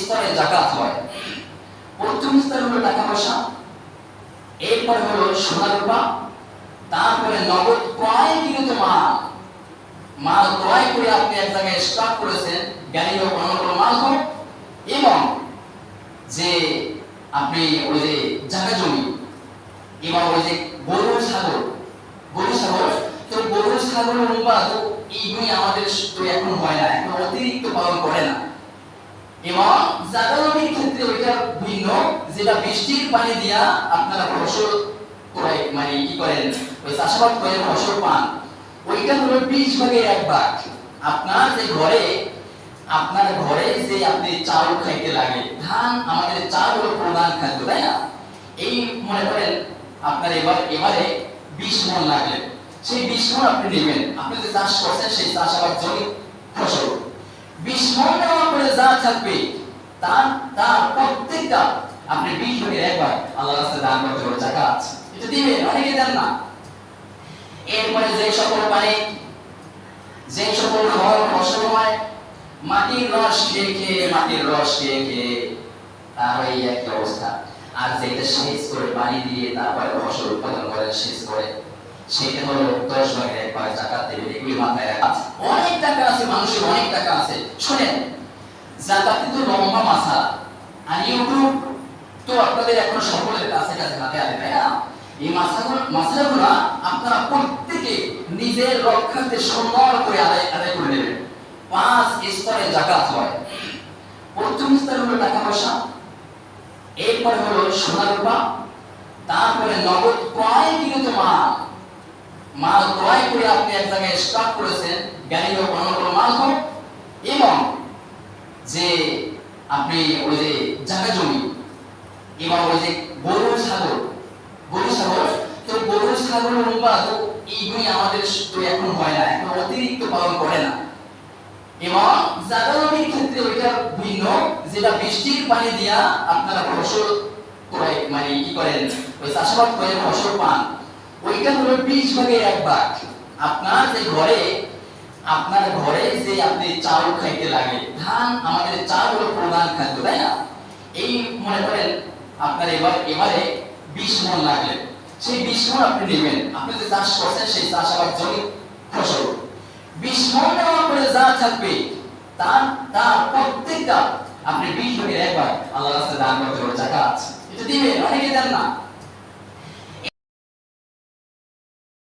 স্তরে জাকাত হয়। প্রথম স্তর হলো টাকা পয়সা। এরপরে হলো সোনা রূপা। তারপরে নগদ ক্রয় কৃত মাল। মাল ক্রয় করে আপনি এক জায়গায় স্টক করেছেন গাড়ি হোক অন্য কোনো মাল হোক। এবং যে আপনি ওই যে জায়গা জমি, এবং ওই যে গরু ছাগল গরু ছাগল। তো গরু ছাগল রূপা তো এইগুলি আমাদের তো এখন হয় না, এখন অতিরিক্ত পালন করে না। এবং জায়গা ক্ষেত্রে ওইটা ভিন্ন, যেটা বৃষ্টির পানি দিয়া আপনারা ফসল মানে কি করেন, ওই চাষাবাদ করে ফসল পান। ওইটা হলো বিশ ভাগের এক ভাগ। আপনার যে ঘরে, আপনার ঘরে যে আপনি চাউল খাইতে লাগে, ধান আমাদের চাল হলো প্রধান খাদ্য, তাই না? এই মনে করেন আপনার এবার, এবারে বিশ মন লাগলে। সেই বিশ মন আপনি নেবেন। আপনি যে চাষ করছেন, সেই চাষাবাদ জমি ফসল। বিশ মন যা থাকবে। তার তার প্রত্যেকটা। আপনি বিশ ভাগের একবার আল্লাহ রাস্তায় দান করতে পারবেন জাকাত এটা দিবেন, অনেকে দেন না। এরপরে যে সকল পানি, যে সকল ফল ফসল হয়, মাটির রস খেয়ে খেয়ে, মাটির রস খেয়ে খেয়ে, তার এই একই অবস্থা। আর যেটা সেচ করে পানি দিয়ে তারপরে ফসল উৎপাদন করে সেচ করে। সেটা হলো দশ ভাগের এক ভাগ জাকাত দেবে এগুলি মাথায় রাখা অনেক টাকা আছে, মানুষের অনেক টাকা আছে। শোনেন জাকাত কিন্তু লম্বা মাসা। আর ইউটিউব তো আপনাদের এখন সকলের কাছে কাছে হাতে হাতে তাই না? এই মাসাগুলো মাসাগুলো আপনারা প্রত্যেকে নিজের রক্ষার্থে সুন্দর করে আদায় আদায় করে নেবেন। পাঁচ স্তরে জাকাত হয়। প্রথম স্তর হলো টাকা পয়সা, এরপর হলো সোনা রূপা, তারপরে নগদ ক্রয় কৃত মাল? মাল ক্রয় করে আপনি এক জায়গায় স্টক করেছেন গাড়ি হোক অন্য কোনো মাল হোক, এবং যে আপনি ওই যে জায়গা জমি এবং ওই যে গরু ছাগল গরু ছাগল, তো গরু ছাগল রূপা তো এইগুলি আমাদের তো এখন হয় না, এখন অতিরিক্ত পালন করে না। এবং জায়গা জমির ক্ষেত্রে ওইটা ভিন্ন, যেটা বৃষ্টির পানি দিয়া আপনারা ফসল করে মানে কি করেন, ওই চাষাবাদ করে ফসল পান, ওইটা হলো বিশ ভাগের এক ভাগ। আপনার যে ঘরে আপনার ঘরে যে আপনি চাল খাইতে লাগে, ধান আমাদের চাল হলো প্রধান খাদ্য, তাই না? এই মনে করেন আপনার এবার, এবারে বিশ মন লাগলে, সেই বিশ মন আপনি নেবেন। আপনি যে চাষ করছেন, সেই চাষাবাদ জমি ফসল। বিশ মন নেওয়ার পরে যা থাকবে, তার তার প্রত্যেকটা আপনি বিশ ভাগের একবার আল্লাহ রাস্তায় দান করতে পারবেন জাকাত। এটা দিবেন, অনেকে দেন না।